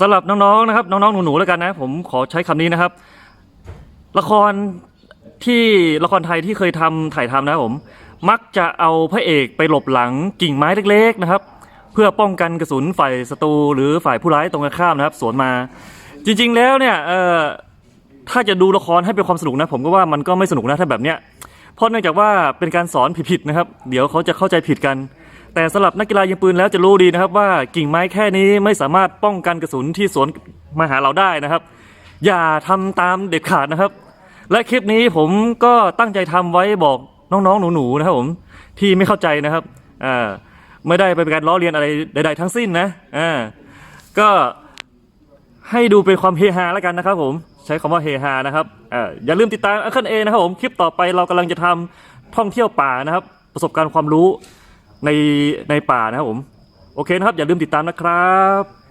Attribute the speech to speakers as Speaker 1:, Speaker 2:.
Speaker 1: สำหรับน้องๆนะครับน้องๆหนูๆแล้วกันนะ ผมขอใช้คำนี้นะครับ ละครที่ละครไทยที่เคยทำถ่ายทำนะผม มักจะเอาพระเอกไปหลบหลังกิ่งไม้เล็ก ๆนะครับ เพื่อป้องกันกระสุนฝ่ายศัตรูหรือฝ่ายผู้ร้ายตรงกันข้ามนะครับ สวนมา จริง ๆ แล้วเนี่ยเอ่อถ้าจะดูละครให้เป็นความสนุกนะ ผมก็ว่ามันก็ไม่สนุกนะถ้าแบบเนี้ยเพราะเนื่องจากว่าเป็นการสอนผิดๆนะครับ เดี๋ยวเขาจะเข้าใจผิดกัน แต่สำหรับนักกีฬายิงปืนแล้วจะรู้ดีนะครับว่ากิ่งไม้แค่นี้ไม่สามารถป้องกันกระสุนที่สวนมาหาเราได้นะครับ อย่าทำตามเด็ดขาดนะครับ และคลิปนี้ผมก็ตั้งใจทำไว้บอกน้องๆหนูๆนะครับผมที่ไม่เข้าใจนะครับอ่าไม่ได้ไปเป็นการล้อเลียนอะไรใด ๆ ทั้งสิ้นนะอ่าก็ให้ดูเป็นความเฮฮาแล้วกันนะครับผมใช้คำว่าเฮฮานะครับอ่าอย่าลืมติดตามอัคเคิลเอนะครับผมคลิปต่อไปเรากำลังจะทำท่องเที่ยวป่านะครับ ประสบการณ์ความรู้ ในในป่านะครับผม โอเคนะครับ อย่าลืมติดตามนะครับ